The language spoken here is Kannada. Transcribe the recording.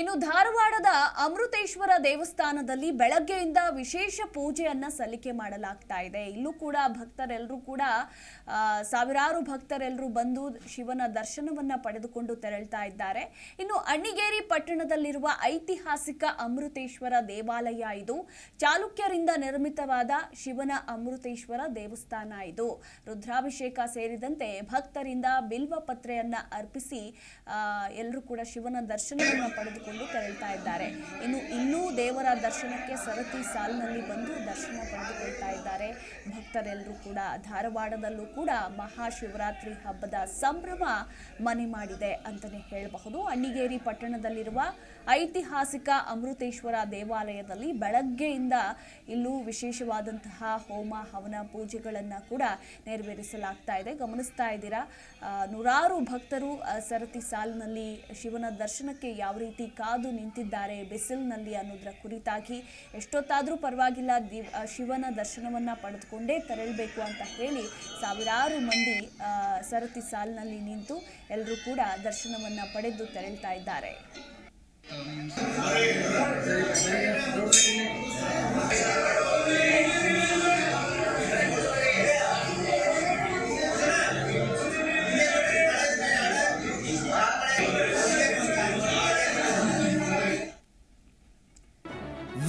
ಇನ್ನು ಧಾರವಾಡದ ಅಮೃತೇಶ್ವರ ದೇವಸ್ಥಾನದಲ್ಲಿ ಬೆಳಗ್ಗೆಯಿಂದ ವಿಶೇಷ ಪೂಜೆಯನ್ನ ಸಲ್ಲಿಕೆ ಮಾಡಲಾಗ್ತಾ ಇದೆ. ಇಲ್ಲೂ ಕೂಡ ಭಕ್ತರೆಲ್ಲರೂ ಕೂಡ ಸಾವಿರಾರು ಭಕ್ತರೆಲ್ಲರೂ ಬಂದು ಶಿವನ ದರ್ಶನವನ್ನ ಪಡೆದುಕೊಂಡು ತೆರಳ್ತಾ ಇದ್ದಾರೆ. ಇನ್ನು ಅಣ್ಣಿಗೇರಿ ಪಟ್ಟಣದಲ್ಲಿರುವ ಐತಿಹಾಸಿಕ ಅಮೃತೇಶ್ವರ ದೇವಾಲಯ ಇದು. ಚಾಲುಕ್ಯರಿಂದ ನಿರ್ಮಿತವಾದ ಶಿವನ ಅಮೃತೇಶ್ವರ ದೇವಸ್ಥಾನ ಇದು. ರುದ್ರಾಭಿಷೇಕ ಸೇರಿದಂತೆ ಭಕ್ತರಿಂದ ಬಿಲ್ವ ಪತ್ರೆಯನ್ನ ಅರ್ಪಿಸಿ ಎಲ್ಲರೂ ಕೂಡ ಶಿವನ ದರ್ಶನವನ್ನು ಪಡೆದುಕೊಂಡು ತೆರಳ್ತಾ ಇದ್ದಾರೆ. ಇನ್ನು ಇನ್ನೂ ದೇವರ ದರ್ಶನಕ್ಕೆ ಸರತಿ ಸಾಲಿನಲ್ಲಿ ಬಂದು ದರ್ಶನ ಪಡೆದುಕೊಳ್ತಾ ಇದ್ದಾರೆ. ಭಕ್ತರೆಲ್ಲರೂ ಕೂಡ ಧಾರವಾಡದಲ್ಲೂ ಕೂಡ ಮಹಾಶಿವರಾತ್ರಿ ಹಬ್ಬದ ಸಂಭ್ರಮ ಮನೆ ಮಾಡಿದೆ ಅಂತಲೇ ಹೇಳಬಹುದು. ಅಣ್ಣಿಗೇರಿ ಪಟ್ಟಣದಲ್ಲಿರುವ ಐತಿಹಾಸಿಕ ಅಮೃತೇಶ್ವರ ದೇವಾಲಯದಲ್ಲಿ ಬೆಳಗ್ಗೆಯಿಂದ ಇಲ್ಲೂ ವಿಶೇಷವಾದಂತಹ ಹೋಮ, ಹವನ ಪೂಜೆಗಳನ್ನು ಕೂಡ ನೆರವೇರಿಸಲಾಗ್ತಾ ಇದೆ. ಗಮನಿಸ್ತಾ ಇದ್ದೀರಾ? ನೂರಾರು ಭಕ್ತರು ಸರತಿ ಸಾಲಿನಲ್ಲಿ ಶಿವನ ದರ್ಶನಕ್ಕೆ ಯಾವ ರೀತಿ ಕಾದು ನಿಂತಿದ್ದಾರೆ. ಬಿಸಿಲಿನಲ್ಲಿ ಅನ್ನೋದರ ಕುರಿತಾಗಿ ಎಷ್ಟೊತ್ತಾದರೂ ಪರವಾಗಿಲ್ಲ, ದಿವ್ ಶಿವನ ದರ್ಶನವನ್ನ ಪಡೆದುಕೊಂಡೇ ತೆರಳಬೇಕು ಅಂತ ಹೇಳಿ ಸಾವಿರಾರು ಮಂದಿ ಸರತಿ ಸಾಲಿನಲ್ಲಿ ನಿಂತು ಎಲ್ಲರೂ ಕೂಡ ದರ್ಶನವನ್ನ ಪಡೆದು ತೆರಳ್ತಾ ಇದ್ದಾರೆ.